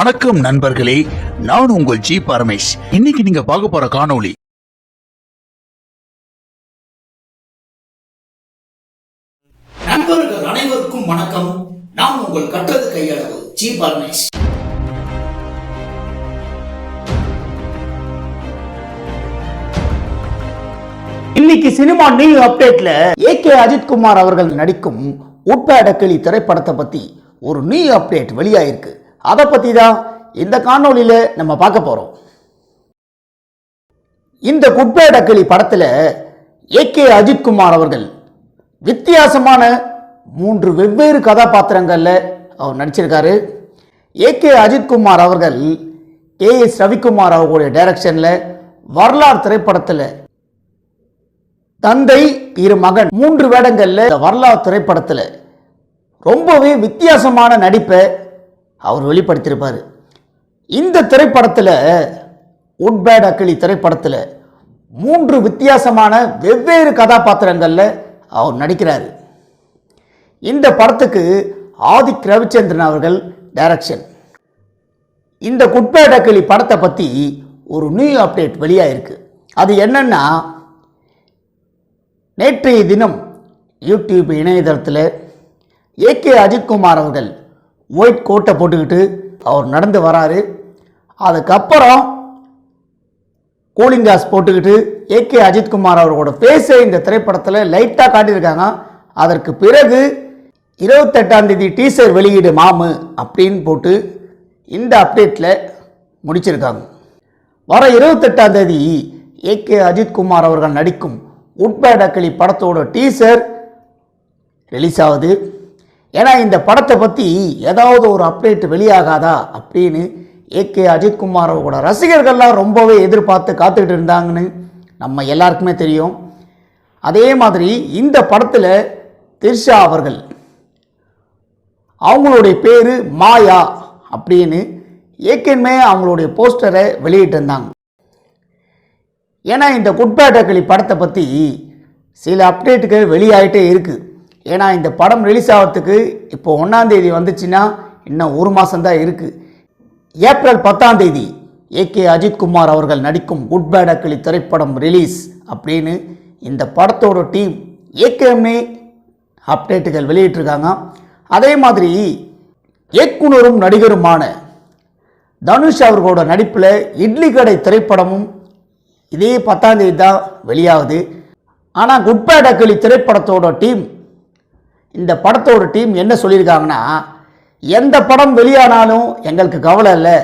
வணக்கம் நண்பர்களே நான் உங்கள் ஜி பரமேஷ். இன்னைக்கு நீங்க பார்க்க போற காணொளி நண்பர்கள் அனைவருக்கும் வணக்கம். நான் உங்கள் கற்றது கையளவு ஜி பரமேஷ். இன்னைக்கு சினிமா நியூ அப்டேட்ல ஏ கே அஜித்குமார் அவர்கள் நடிக்கும் உட்பேடக்கிளி திரைப்படத்தை பத்தி ஒரு நியூ அப்டேட் வெளியாயிருக்கு. அதை பற்றி தான் இந்த காணொளியில நம்ம பார்க்க போறோம். இந்த குட்பேடக்கிளி படத்துல ஏ கே அஜித்குமார் அவர்கள் வித்தியாசமான மூன்று வெவ்வேறு கதாபாத்திரங்களில் அவர் நடிச்சிருக்காரு. ஏ கே அஜித்குமார் அவர்கள் கே எஸ் ரவிக்குமார் அவர்களுடைய டைரக்ஷனில் வரலாறு திரைப்படத்தில் தந்தை இரு மகன் மூன்று வேடங்களில் வரலாறு திரைப்படத்தில் ரொம்பவே வித்தியாசமான நடிப்பை அவர் வெளிப்படுத்தியிருப்பார். இந்த திரைப்படத்தில் உட்பேட் அக்கிளி திரைப்படத்தில் மூன்று வித்தியாசமான வெவ்வேறு கதாபாத்திரங்களில் அவர் நடிக்கிறார். இந்த படத்துக்கு ஆதிக் ரவிச்சந்திரன் அவர்கள் டைரக்ஷன் இந்த குட்பேட் அக்கிளி படத்தை பற்றி ஒரு நியூ அப்டேட் வெளியாகிருக்கு அது என்னென்னா நேற்றைய தினம் யூடியூப் இணையதளத்தில் ஏகே அஜித்குமார் அவர்கள் ஒயிட் கோட்டை போட்டுக்கிட்டு அவர் நடந்து வராரு. அதுக்கப்புறம் கூலிங் கிளாஸ் போட்டுக்கிட்டு ஏகே அஜித்குமார் அவர்களோட ஃபேஸை இந்த திரைப்படத்தில் லைட்டாக காட்டியிருக்காங்க. அதற்கு பிறகு இருபத்தெட்டாம் தேதி டீசர் வெளியீடு மாமு அப்படின்னு போட்டு இந்த அப்டேட்டில் முடிச்சிருக்காங்க. வர இருபத்தெட்டாம் தேதி ஏகே அஜித்குமார் அவர்கள் நடிக்கும் உட்பேட் அக்கிளி படத்தோட டீசர் ரிலீஸ் ஆகுது. ஏன்னா இந்த படத்தை பற்றி ஏதாவது ஒரு அப்டேட் வெளியாகாதா அப்படின்னு ஏகே அஜித்குமார் கூட ரசிகர்கள்லாம் ரொம்பவே எதிர்பார்த்து காத்துக்கிட்டு இருந்தாங்கன்னு நம்ம எல்லாருக்குமே தெரியும். அதே மாதிரி இந்த படத்தில் திர்ஷா அவர்கள் அவங்களுடைய பேர் மாயா அப்படின்னு ஏற்கனவே அவங்களுடைய போஸ்டரை வெளியிட்டிருந்தாங்க ஏன்னா இந்த குட்பேட்டக்களி படத்தை பற்றி சில அப்டேட்டுகள் வெளியாகிட்டே இருக்குது ஏன்னா இந்த படம் ரிலீஸ் ஆகிறதுக்கு இப்போ ஒன்றாந்தேதி வந்துச்சுன்னா இன்னும் ஒரு மாதம்தான் இருக்குது ஏப்ரல் பத்தாம் தேதி ஏகே அஜித்குமார் அவர்கள் நடிக்கும் குட் பேட் அக்கிளி திரைப்படம் ரிலீஸ் அப்படின்னு இந்த படத்தோட டீம் ஏற்கனவே அப்டேட்டுகள் வெளியிட்டிருக்காங்க. அதே மாதிரி இயக்குனரும் நடிகருமான தனுஷ் அவர்களோட நடிப்பில் இட்லி கடை திரைப்படமும் இதே பத்தாம் தேதி தான் வெளியாகுது. ஆனால் குட் பேட் அக்கிளி திரைப்படத்தோட டீம் இந்த படத்தோட டீம் என்ன சொல்லியிருக்காங்கன்னா எந்த படம் வெளியானாலும் எங்களுக்கு கவலை இல்லை.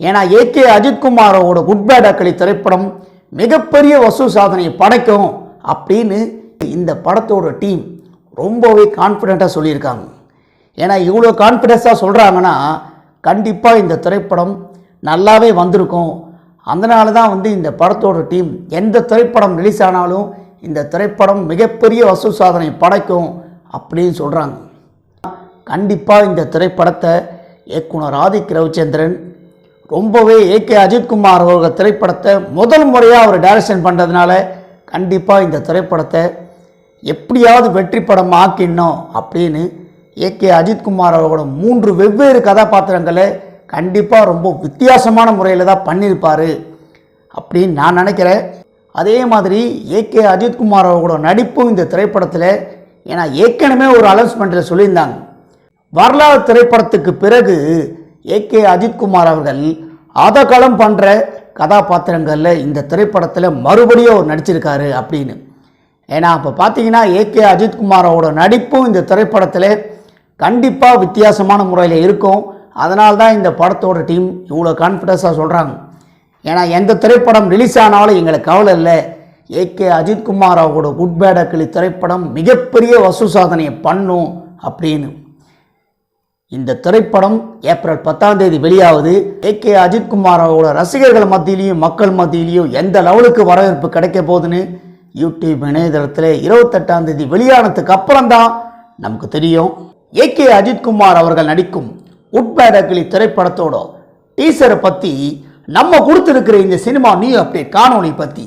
ஏன்னா ஏகே அஜித்குமாரோட குட்பேட் அக்களி திரைப்படம் மிகப்பெரிய வசூல் சாதனையை படைக்கும் அப்படின்னு இந்த படத்தோட டீம் ரொம்பவே கான்ஃபிடெண்ட்டாக சொல்லியிருக்காங்க. ஏன்னா இவ்வளோ கான்ஃபிடென்ஸாக சொல்கிறாங்கன்னா கண்டிப்பாக இந்த திரைப்படம் நல்லாவே வந்திருக்கும். அதனால தான் வந்து இந்த படத்தோட டீம் எந்த திரைப்படம் ரிலீஸ் ஆனாலும் இந்த திரைப்படம் மிகப்பெரிய வசூல் சாதனை படைக்கும். அப்படின்னு சொல்கிறாங்க கண்டிப்பாக இந்த திரைப்படத்தை இயக்குனர் ஆதிக் ரவிச்சந்திரன் ரொம்பவே ஏகே அஜித்குமார் அவர்கள் திரைப்படத்தை முதல் முறையாக அவர் டைரக்ஷன் பண்ணுறதுனால கண்டிப்பாக இந்த திரைப்படத்தை எப்படியாவது வெற்றி படம் ஆக்கிடணும் அப்படின்னு ஏகே அஜித்குமார் அவர்களோட மூன்று வெவ்வேறு கதாபாத்திரங்களை கண்டிப்பாக ரொம்ப வித்தியாசமான முறையில் தான் பண்ணியிருப்பார் அப்படின்னு நான் நினைக்கிறேன். அதே மாதிரி ஏகே அஜித்குமார் அவர்களோட நடிப்பும் இந்த திரைப்படத்தில் ஏன்னா ஏற்கனவே ஒரு அனௌன்ஸ்மெண்ட்டில் சொல்லியிருந்தாங்க. வரலாறு திரைப்படத்துக்கு பிறகு ஏகே அஜித்குமார் அவர்கள் அதகாலம் பண்ணுற கதாபாத்திரங்களில் இந்த திரைப்படத்தில் மறுபடியும் அவர் நடிச்சிருக்காரு அப்படின்னு. ஏன்னா அப்போ பார்த்தீங்கன்னா ஏகே அஜித்குமாரோட நடிப்பும் இந்த திரைப்படத்தில் கண்டிப்பாக வித்தியாசமான முறையில் இருக்கும். அதனால தான் இந்த படத்தோட டீம் இவ்வளோ கான்ஃபிடன்ஸாக சொல்கிறாங்க ஏன்னா எந்த திரைப்படம் ரிலீஸ் ஆனாலும் எங்களுக்கு கவலை இல்லை. ஏகே அஜித்குமார் அவரோட குட் பேட் அக்கிளி திரைப்படம் மிகப்பெரிய வசூல் சாதனையை பண்ணும் அப்படின்னு. இந்த திரைப்படம் ஏப்ரல் பத்தாம் தேதி வெளியாகுது ஏகே அஜித்குமார் அவரோட ரசிகர்கள் மத்தியிலையும் மக்கள் மத்தியிலையும் எந்த லெவலுக்கு வரவேற்பு கிடைக்க போகுதுன்னு யூடியூப் இணையதளத்தில் இருபத்தெட்டாம் தேதி வெளியானதுக்கு அப்புறம் தான் நமக்கு தெரியும். ஏகே அஜித்குமார் அவர்கள் நடிக்கும் உட்பேடக்கிளி திரைப்படத்தோட டீசரை பற்றி நம்ம கொடுத்துருக்கிற இந்த சினிமா நியூ அப்டேட் காணொலி பற்றி